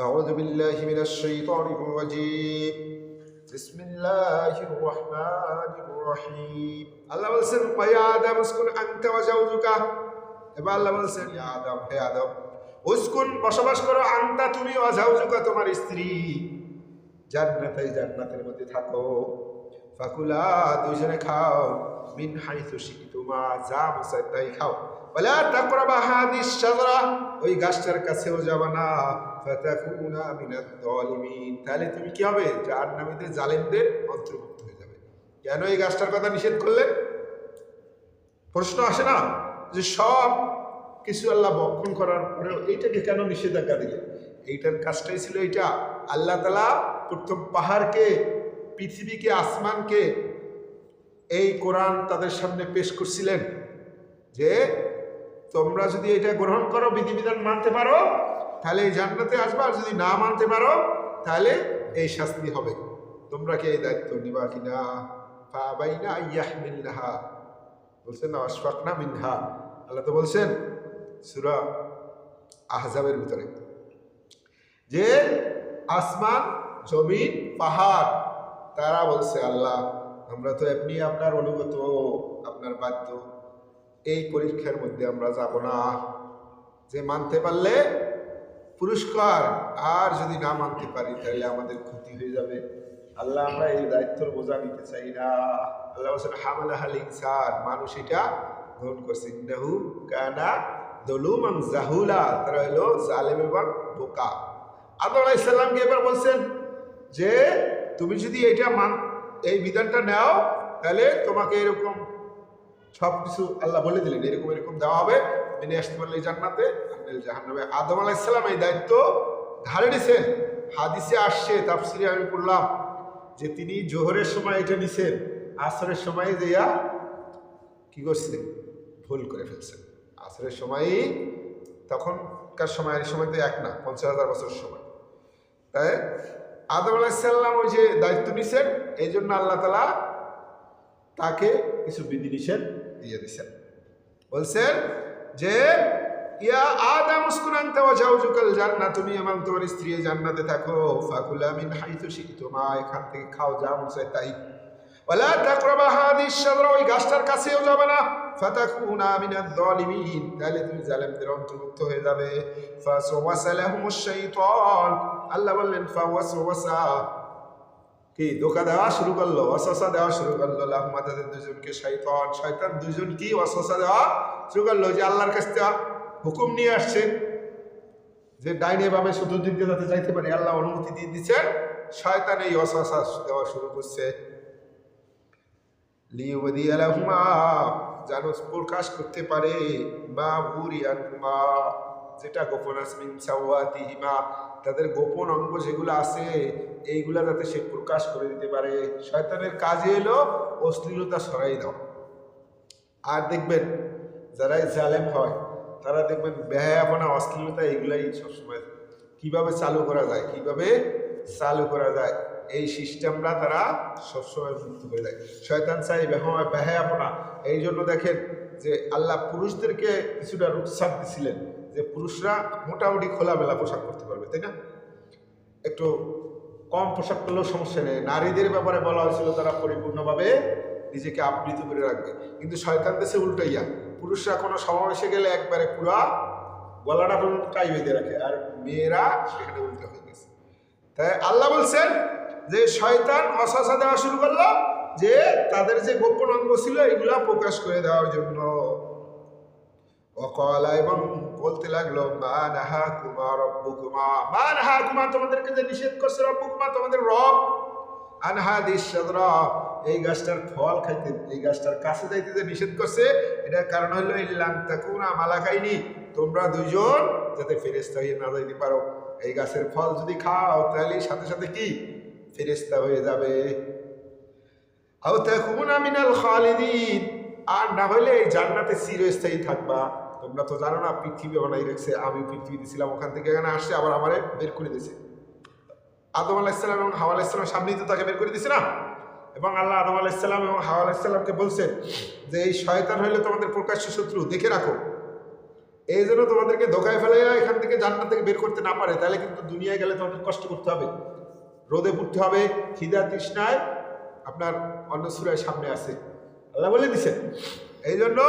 أعوذ بالله من الشيطان الرجيم بسم الله الرحمن الرحيم আল্লাহ বলছেন ওয়া আদম উসকুন আনতা ওয়া জাওজুকা এবার আল্লাহ বলছেন ইয়া আদম হে আদম উসকুন বসবাস করো আনতা তুমি ওয়া জাওজুকা তোমার স্ত্রী জান্নাতে জান্নাতের মধ্যে থাকো ফাকুলা দুইজনে খাও মিন হাইথু শিকিতুমা যা মনে তাই খাও ওয়ালা তাকরাবা হাদিস শাজরা ওই গাছটার কাছেও যাবে না। ফাতাকুনা মিনাদ যালিমিন তাহলে তুমি কি হবে? জাহান্নামীদের জালেমদের অন্তর্ভুক্ত হয়ে যাবে। কেন এই গাছটার কথা নিষেধ করলেন প্রশ্ন আসে না? যে সব কিছু আল্লাহ বক্ষণ করার পরেও এইটাকে কেন নিষেধাজ্ঞা দিলেন এইটার কাজটাই ছিল এইটা। আল্লাহ তালা প্রথম পাহাড়কে, পৃথিবীকে, আসমানকে এই কোরআন তাদের সামনে পেশ করছিলেন যে তোমরা যদি এটা গ্রহণ করো, বিধিবিধান মানতে পারো, তাহলে এই জান্নাতে আসবা, আর যদি না মানতে পারো, তাহলে এই শাস্তি হবে। তোমরা কি এই দায়িত্ব নিবা কিনা? ফাবাইনা ইয়াহমিল্লাহা বলছেন না অশফাকনা মিনহা। আল্লাহ তো বলছেন, সুরা আহজাবের ভিতরে, যে আসমান, জমিন, পাহাড়, তারা বলছে, আল্লাহ, আমরা তো এমনি আপনার অনুগত, আপনার বাধ্য। এই পরীক্ষার মধ্যে আমরা যাব না। যে মানতে পারলে পুরস্কার, আর যদি না মানতে পারি তাহলে আমাদের ক্ষতি হয়ে যাবে। আল্লাহ আমরা এই দায়িত্বর বোঝা নিতে চাই না। আল্লাহ বলছেন হামালা হাল ইনসান মানুষ এটা গ্রহণ করছে। ইন্দাহু কানা দলুমান জাহুলা, তারা হলো জালেম এবং বোকা। আদম আলাইসাল্লামকে এবার বলছেন যে, তুমি যদি এটা মান, এই বিধানটা নাও, তাহলে তোমাকে এরকম সব কিছু আল্লাহ বলে দিলেন, এরকম এরকম দেওয়া হবে। মেনে আসতে পারলে এই জান্নাতে। জাহান্নামে আদম আলাইসাল্লাম এই দায়িত্ব ধারে নিছেন। হাদিসে আসছে, তাফসিরে আমি পড়লাম যে তিনি জোহরের সময় এটা নিছেন, আসরের সময় যেয়া কি করছে ভুল করে ফেলছেন। আসরের সময়ই তখনকার সময়ের সময় তো এক না, পঞ্চাশ হাজার বছর সময়। তাই আদম আলাইসাল্লাম ওই যে দায়িত্ব নিছেন, এই জন্য আল্লাহ তালা তাকে কিছু বিধিনিষেধ দিয়ে দিছেন। বলছেন যে, ইয়া আদাম উসকুন আনতা ওয়া জাওজুকাল জান্নাত, তুমি এবং তোমার স্ত্রী জান্নাতে থাকো। ফাকুলা মিন হাইতু শিকতুমা এখান থেকে খাও যা মন চায় তাই। ওয়ালা তাকরাবা হাদিস শাজরা ওই গাছটার কাছেও যাবে না। ফাতাকুনা মিনাজ জালিমিন তাহলে তুমি জালেমদের অন্তর্ভুক্ত হয়ে যাবে। ফাসওয়াসা লাহুমুশ শাইতান আল্লাহ বললেন, ফাওয়াসওয়াসা। কি, ধোকা দেওয়া শুরু করল অসসা দেওয়া শুরু করল লাহমা তাদের দুজনকে শৈতান শয়তান দুজন কি অসসা দেওয়া শুরু করল, যে আল্লাহর কাছ থেকে হুকুম নিয়ে আসছে, যে ডাইনে বামে শুধু দিক দিয়ে যাতে যাইতে পারে, আল্লাহ অনুমতি দিয়ে দিচ্ছেন, শয়তান এই অসসা দেওয়া শুরু করছে। যেন প্রকাশ করতে পারে বুরিয়ানহুমা যেটা গোপন আসমিন সাওয়াতিহিমা তাদের গোপন অঙ্গ যেগুলো আছে, এইগুলা যাতে সে প্রকাশ করে দিতে পারে। শয়তানের কাজে এলো, অশ্লীলতা সরাই দাও। আর দেখবেন যারাই জালেম হয়, তারা দেখবেন ব্যয়াপনা অশ্লীলতা এইগুলাই সবসময় কীভাবে চালু করা যায়, কীভাবে চালু করা যায়, এই সিস্টেমটা তারা সবসময় মুক্ত করে দেয়। শয়তান চাই বেহমা ব্যয়াপনা এই জন্য দেখেন যে আল্লাহ পুরুষদেরকে কিছুটা রুৎসাহ দিছিলেন। যে পুরুষরা মোটামুটি খোলামেলা পোশাক করতে পারবে, তাই না? একটু কম পোশাক করলেও সমস্যা নেই। নারীদের ব্যাপারে বলা হয়েছিল তারা পরিপূর্ণভাবে নিজেকে আবৃত করে রাখবে। কিন্তু শয়তান দেশে উল্টাইয়া পুরুষরা কোনো সমাবেশে গেলে একবারে পুরা গলাটা পর্যন্ত টাই বেঁধে রাখে, আর মেয়েরা সেখানে উল্টো হয়ে গেছে। তাই আল্লাহ বলছেন যে শয়তান অশাসা দেওয়া শুরু করল যে তাদের যে গোপন অঙ্গ ছিল, এগুলা প্রকাশ করে দেওয়ার জন্য। অকলা এবং বলতে লাগল, মা নাহা কুমা রব্বু কুমা মা নাহা কুমা তোমাদেরকে যে নিষেধ করছে রব্বু তোমাদের রব? আনহা দিশরা এই গাছটার ফল খাইতে, এই গাছটার কাছে যাইতে যে নিষেধ করছে, এটার কারণ হলো ইল্লাম তাকুনা মালাকাইনি। তোমরা দুইজন যাতে ফেরেস্তা হয়ে না যাইতে পারো। এই গাছের ফল যদি খাও, তাহলে সাথে সাথে কি? ফেরেস্তা হয়ে যাবে। আও তাকুনা মিনাল খালিদিন। আর না হলে এই জান্নাতে চিরস্থায়ী থাকবা। তোমরা তো জানো না, পৃথিবী বানাই রেখেছে, আমি পৃথিবীতে ছিলাম ওখান থেকে, এখানে আসছে, আবার আমারে বের করে দিয়েছে। আদম আলাহিসাল্লাম এবং হাওয়া আলাহিসাল্লাম সামনেই তো তাকে বের করে দিছে না? এবং আল্লাহ আদম আলাহিসাল্লাম এবং হাওয়া আলাহিসাল্লামকে বলছেন যে, এই শয়তান হইলে তোমাদের প্রকাশ্য শত্রু, দেখে রাখো। এই জন্য তোমাদেরকে ধোকায় ফেলাইয়া এখান থেকে জান্নাত থেকে বের করতে না পারে, তাহলে কিন্তু দুনিয়ায় গেলে তোমাদের কষ্ট করতে হবে। রোদে পড়তে হবে, খিদা তৃষ্ণায় আপনার অন্য সুরায় সামনে আছে। আল্লাহ বলে দিছেন এই জন্য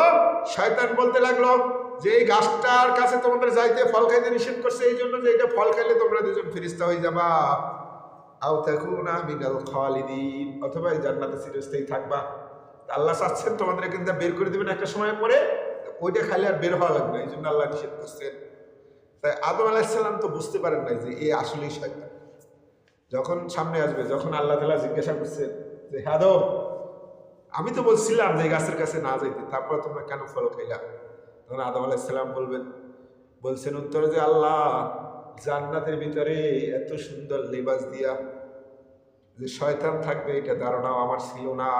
শয়তান বলতে লাগল যে এই গাছটার কাছে তোমাদের যাইতে ফল খাইতে নিষেধ করছে এই জন্য যে এটা ফল খাইলে তোমরা দুজন ফিরিস্তা হয়ে যাবা। আও তাকুনা মিনাল খালিদিন, অথবা এই জান্নাতে চিরস্থায়ী থাকবা। আল্লাহ চাচ্ছেন তোমাদের কিন্তু বের করে দিবেন একটা সময় পরে, ওইটা খাইলে আর বের হওয়া লাগবে এই জন্য আল্লাহ নিষেধ করছেন। তাই আদম আলাহিসাল্লাম তো বুঝতে পারেন নাই যে এ আসলেই শয়তান। যখন সামনে আসবে, যখন আল্লাহ তালা জিজ্ঞাসা করছেন যে হ্যাঁ আমি তো বলছিলাম যে গাছের কাছে না যাইতে, তারপর তোমরা কেন ফল খাইলা? তখন আদম আলাহিসাল্লাম বলবেন, বলছেন উত্তরে যে আল্লাহ, জান্নাতের ভিতরে এত সুন্দর লেবাস দিয়া যে শয়তান থাকবে, এটা ধারণাও আমার ছিল না।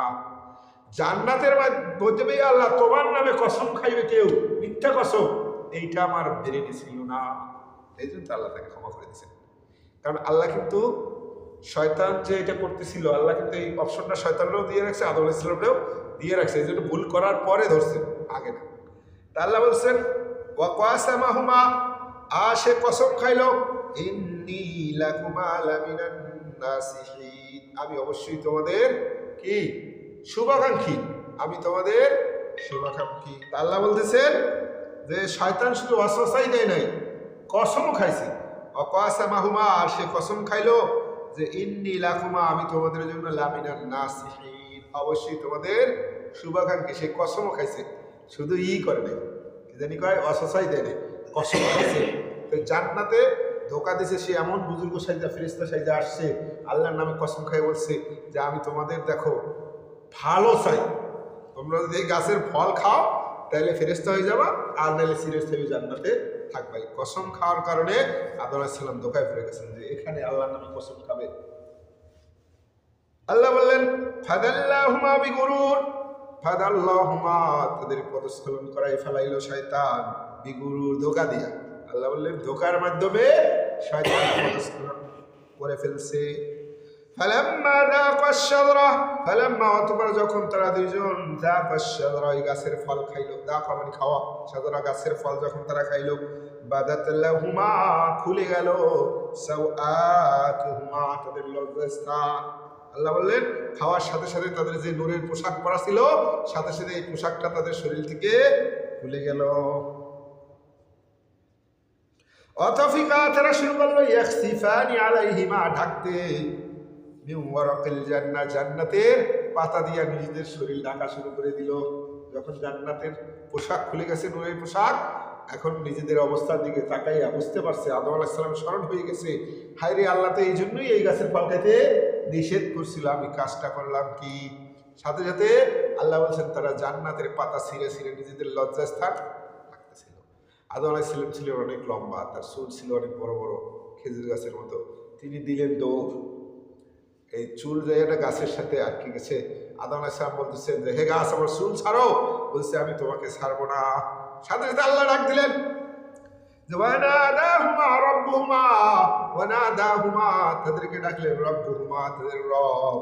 জান্নাতের মধ্যে আল্লাহ তোমার নামে কসম খাইবে কেউ? মিথ্যা কসম? এইটা আমার ব্রেনে ছিল না। এই জন্য আল্লাহ তাকে ক্ষমা করে কারণ আল্লাহ কিন্তু শয়তান যে এটা করতেছিল, আল্লাহ কিন্তু এই অপশনটা শয়তানরাও দিয়ে রাখছে, আদম ইসলামরাও দিয়ে রাখছে, এই জন্য ভুল করার পরে ধরছে, আগে না। তা আল্লাহ বলছেন ওয়াকাসামাহুমা আ, সে কসম খাইলো আমি অবশ্যই তোমাদের কি? শুভাকাঙ্ক্ষী। আমি তোমাদের শুভাকাঙ্ক্ষী। আল্লাহ বলতেছেন যে, শয়তান শুধু অসসাই দেয় নাই, কসমও খাইছে। অকাসা মাহুমা আর সে কসম খাইলো যে ইন্নি লাকুমা, আমি তোমাদের জন্য লামিনার নাসিহিন। অবশ্যই তোমাদের শুভাকাঙ্ক্ষী সে কসমও খাইছে। শুধু ই করে নাই। জানি কয়? অসসাই দেয় নাই। কসম খাইছে। তো জান্নাতে ধোকা দিছে সে এমন বুজুর্গ সাইজা ফেরিস্তা সাইজা আসছে, আল্লাহর নামে কসম খাই বলছে যে, আমি তোমাদের দেখো, ভালো চাই। তোমরা যদি গাছের ফল খাও তাহলে ফেরেস্তা হয়ে যাবা, আর নাহলে সিরিয়াস থেকে জান্নাতে। থাকবে। কসম খাওয়ার কারণে আদম সালাম ধোকায় পড়ে গেছেন যে এখানে আল্লাহর নামে কসম খাবে। আল্লাহ বললেন, ফাদাল্লাহুমা বিগুরুর। ফাদাল্লাহুমা, তাদের পদস্খলন করাই ফেলাইলো শয়তান। বিগুরুর ধোকা দিয়া। আল্লাহ বললেন, ধোকার মাধ্যমে শয়তান পদস্খলন করে ফেলছে। অতঃপর যখন তারা দুইজন এই গাছের ফল খাইলো। যাকা মানে খাওয়া। শাজরা গাছের ফল যখন তারা খাইলো, বাদাত লাহুমা খুলে গেল। তাদের লজ্জাস্থান। আল্লাহ বললেন, খাওয়ার সাথে সাথে তাদের যে নূরের পোশাক পরা ছিল, সাথে সাথে এই পোশাকটা তাদের শরীর থেকে খুলে গেল। অতফিকা তারা শুরু করল, ইয়াকসিফানি আলাইহিমা, ঢাকতে। জান্নাহ জান্নাতের পাতা দিয়া নিজেদের শরীর ঢাকা শুরু করে দিল। যখন জান্নাতের পোশাক খুলে গেছে, নূরের পোশাক, এখন নিজেদের অবস্থার দিকে তাকাইয়া বুঝতে পারছে, আদম আলাহিসাল্লাম স্মরণ হয়ে গেছে। হায় রে আল্লাহ, তো এই জন্যই এই গাছের ফল খাইতে নিষেধ করছিল। আমি কাজটা করলাম কি? সাথে সাথে আল্লাহ বলছেন, তারা জান্নাতের পাতা ছিঁড়ে ছিঁড়ে নিজেদের লজ্জাস্থান রাখতেছিল। আদম আলাহিসাল্লাম ছিলেন অনেক লম্বা, তার সুর ছিল অনেক বড় বড়, খেজুর গাছের মতো। তিনি দিলেন দৌড়। এই চুল জায়গাটা গাছের সাথে আটকে গেছে, আদম আলাইসালাম বলতেছেন যে, হে গাছ, আমার চুল ছাড়ো। বলছে, আমি তোমাকে ছাড়বো না। সাথে সাথে আল্লাহ ডাক দিলেন। তাদেরকে ডাকলেন, রব্বুহুমা, তাদের রব।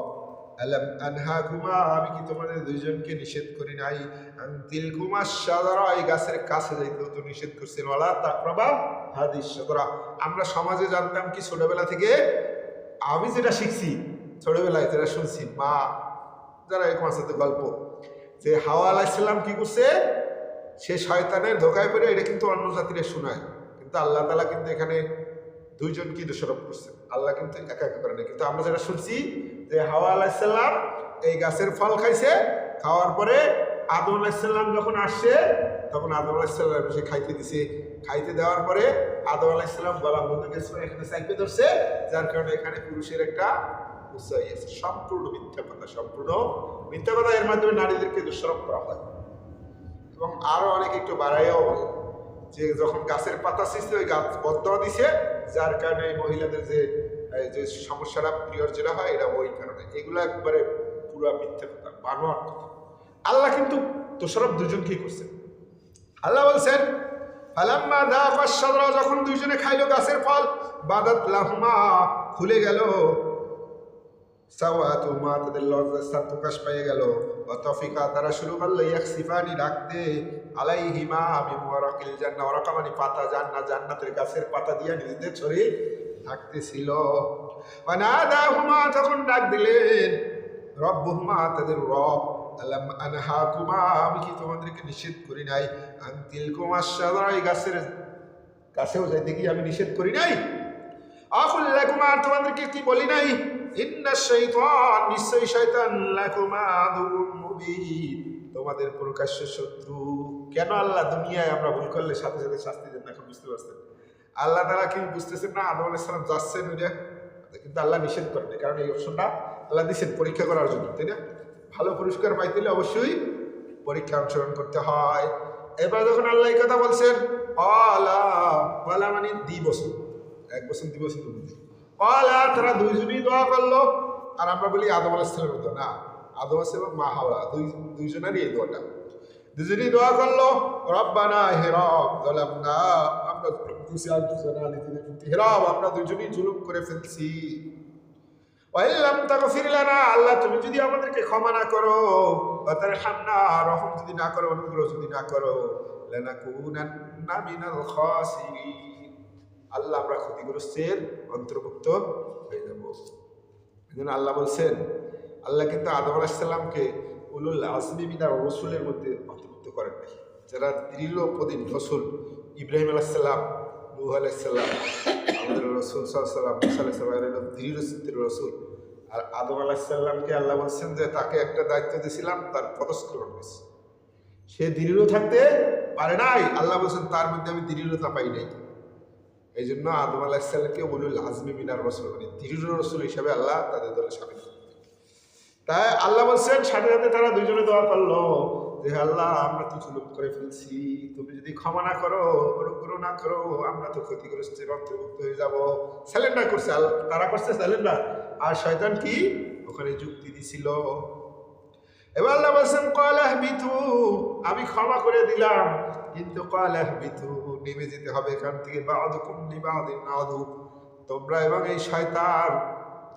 আলাম আনহাকুমা? আমি কি তোমাদের দুইজনকে নিষেধ করি নাই? আনতিল কুমা সাদারা এই গাছের কাছে যাইতেও তো নিষেধ করছেন। ওয়ালা তাকরাবা হাদিস সাদরা আমরা সমাজে জানতাম কি ছোটবেলা থেকে আমি যেটা শিখছি ছোটবেলায় যেটা শুনছি, মা যারা এরকম তো গল্প, যে হাওয়া আলাইসাল্লাম কি করছে? সে শয়তানের ধোকায় পড়ে এটা কিন্তু অন্য জাতিরে শোনায়। কিন্তু আল্লাহ তালা কিন্তু এখানে দুইজন কি দোষারোপ করছে। আল্লাহ কিন্তু একা একা করে না কিন্তু আমরা যেটা শুনছি যে হাওয়া আলাইসাল্লাম এই গাছের ফল খাইছে, খাওয়ার পরে আদম আলাইসাল্লাম যখন আসছে, তখন আদম আলাইসাল্লাম সে খাইতে দিছে। খাইতে দেওয়ার পরে আদম আলাইসাল্লাম গলা বন্ধ গেছে এখানে সাইপে ধরছে, যার কারণে এখানে পুরুষের একটা উৎসাহী সম্পূর্ণ মিথ্যা কথা, সম্পূর্ণ মিথ্যা কথা এর মাধ্যমে নারীদেরকে দোষারোপ করা হয়। এবং আরও অনেক একটু বাড়াইয়াও বলে যে যখন গাছের পাতা সৃষ্টি ওই গাছ বদয়া দিছে, যার কারণে মহিলাদের যে যে সমস্যাটা পিরিয়ড যেটা হয়, এটা ওই কারণে। এগুলো একবারে পুরো মিথ্যা কথা, বানোয়ার কথা। আল্লাহ কিন্তু দোষারোপ দুজনকেই করছেন আল্লাহ বলছেন, ফালাম্মা শাজরা যখন দুইজনে খাইলো গাছের ফল, বাদাত লাহুমা খুলে গেল। সাওয়াতুমা তাদের লজ্জার স্থান প্রকাশ পেয়ে গেল। অতফিকা তারা শুরু করল ইয়াকসিফানি ডাকতে আলাইহিমা আমি ওয়ারাকিল জান্নাহ ওয়ারাকা মানে পাতা জান্নাত জান্নাতের গাছের পাতা দিয়ে নিজেদের ছড়ে থাকতেছিল। ওয়ানাদাহুমা তখন ডাক দিলেন, রব্বুহুমা, তাদের রব, আলাম আনহাকুমা, আমি কি তোমাদেরকে নিষেধ করি নাই? আনতিল কুমার সাদরা এই গাছের কাছেও যাইতে কি আমি নিষেধ করি নাই? আকুল লাকুমা তোমাদেরকে কি বলি নাই? নিশ্চয়ই তোমাদের প্রকাশ্য শত্রু। কেন আল্লাহ দুনিয়ায় আমরা ভুল করলে সাথে সাথে শাস্তি দেন এখন বুঝতে পারছেন? আল্লাহ তারা কি বুঝতেছেন না? আদম আলাইহিস সালাম যাচ্ছেন ওইটা কিন্তু আল্লাহ নিষেধ করেন কারণ এই অপশনটা আল্লাহ দিচ্ছেন পরীক্ষা করার জন্য, তাই না? ভালো পুরস্কার পাইতে হলে অবশ্যই পরীক্ষা অংশগ্রহণ করতে হয়। এবার যখন আল্লাহ এই কথা বলছেন অলা মানে দ্বি বছর। এক বছর দুই বছর বছর তারা দুইজনই দোয়া করল আর আমরা বলি আদম আলাইসালামের দোয়া না আদম আলাইসালাম মা হাওয়া দুই দুইজনেরই এই দোয়াটা দুজনই দোয়া করল রব্বানা হে রব গলাম না আমরা দুসিয়ার দুজনা নিজেদের প্রতি হে রব আমরা দুজনই জুলুম করে ফেলছি ওয়াইল্লাম তাগফির লানা আল্লাহ তুমি যদি আমাদেরকে ক্ষমা না করো অতার হামনা রহম যদি না করো, অনুগ্রহ যদি না করো লানাকুনান্না মিনাল খাসিরিন আল্লাহ আমরা ক্ষতিগ্রস্তের অন্তর্ভুক্ত হয়ে যাব। এজন্য আল্লাহ বলছেন, আল্লাহ কিন্তু আদম আলাহিসাল্লামকে উলুল আজমি মিনার রসুলের মধ্যে অন্তর্ভুক্ত করেন নাই। যারা দৃঢ় প্রদীপ রসুল ইব্রাহিম আলাহিসাল্লাম নূহ আলাইসাল্লাম আমাদের রসুল সাল্লাম এরা দৃঢ় চিত্তের রসুল। আর আদম আলাহিসাল্লামকে আল্লাহ বলছেন যে, তাকে একটা দায়িত্ব দিয়েছিলাম, তার পদস্খলন হয়েছে। সে দৃঢ় থাকতে পারে নাই। আল্লাহ বলছেন, তার মধ্যে আমি দৃঢ়তা পাই নাই। এই জন্য আদম আলাহিসাল্লামকে বলুল আজমি মিনার রসুল মানে দৃঢ় রসুল হিসাবে আল্লাহ তাদের দলে সামিল তাই আল্লাহ বলছেন, সাথে সাথে তারা দুইজনে দোয়া করল যে, আল্লাহ, আমরা তো জুলুম করে ফেলছি, তুমি যদি ক্ষমা না করো, অনুগ্রহ না করো, আমরা তো ক্ষতিগ্রস্তের অন্তর্ভুক্ত হয়ে যাব। স্যালেন্ডার করছে তারা করছে স্যালেন্ডার আর শয়তান কি? ওখানে যুক্তি দিছিল। এবার আল্লাহ বলছেন কলাহ বিতু আমি ক্ষমা করে দিলাম। কিন্তু কলাহ বিতু নেমে যেতে হবে এখান থেকে বাদুকুম নিবাদিন নাদু তোমরা এবং এই শয়তান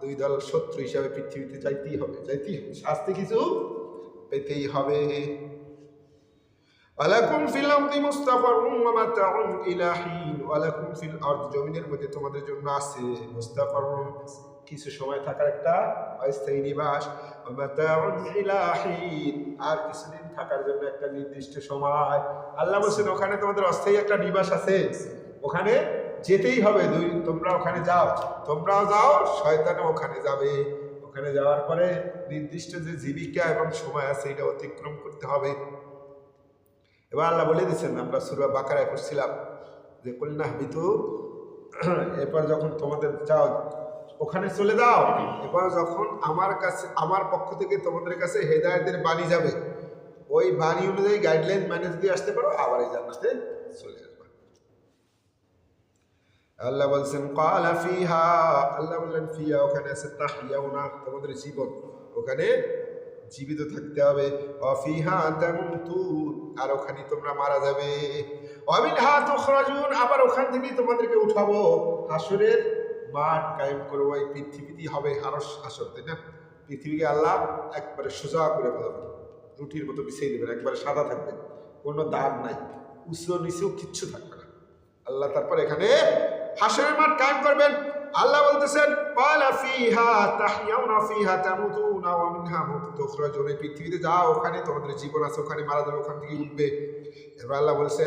দুই দল শত্রু হিসাবে পৃথিবীতে যাইতেই হবে যাইতেই হবে। শাস্তি কিছু পেতেই হবে। ওয়ালাকুম ফিল আরদি মুস্তাকারুম ওয়া মাতাউন ইলা হিন ওয়ালাকুম ফিল আরদ, জমিনের মধ্যে তোমাদের জন্য আছে মুস্তাকারুম কিছু সময় থাকার একটা অস্থায়ী নিবাস আর কিছুদিন থাকার জন্য একটা নির্দিষ্ট সময়। আল্লাহ বলছেন, ওখানে তোমাদের অস্থায়ী একটা নিবাস আছে। ওখানে যেতেই হবে। দুই, তোমরা ওখানে যাও। তোমরাও যাও, শয়তানও ওখানে যাবে। ওখানে যাওয়ার পরে নির্দিষ্ট যে জীবিকা এবং সময় আছে, এটা অতিক্রম করতে হবে। এবার আল্লাহ বলে দিচ্ছেন, আমরা সুরা বাকারায় করছিলাম যে কল্যাণ বিতু এরপর যখন তোমাদের যাও ওখানে চলে দাও এবার যখন আমার কাছে, আমার পক্ষ থেকে তোমাদের কাছে হেদায়তের বাণী যাবে, ওই বাণী অনুযায়ী গাইডলাইন মেনে যদি আসতে পারো, আবার এই জান্নাতে চলে আসবে। আল্লাহ বলছেন, কালা ফিহা। আল্লাহ বললেন, ফিহা, ওখানে আছে তাহিয়াউনা তোমাদের জীবন, ওখানে জীবিত থাকতে হবে। অফিহা তামুতুন। আর ওখানে তোমরা মারা যাবে। অমিনহা তুখরাজুন। আবার ওখান থেকে তোমাদেরকে উঠাবো। হাসরের মাঠ কায়েম করব, এই পৃথিবীতেই হবে হারস হাসর, তাই না? পৃথিবীকে আল্লাহ একবারে সোজা করে ফেলাবেন রুটির মতো বিছিয়ে দেবেন, একবারে সাদা থাকবে, কোনো দাগ নাই উঁচু নিচেও কিচ্ছু থাকবে না। আল্লাহ তারপর এখানে হাসরের মাঠ কায়েম করবেন। আল্লাহ বলতেছেন, পালা ফিহা তাহইয়াউনা ফিহা তামুতুনা ওয়া মিনহা তুখরাজুন পৃথিবীতে যাও, ওখানে তোমাদের জীবন আছে, ওখানে মারা যাবে, ওখান থেকে উঠবে। এবার আল্লাহ বলছেন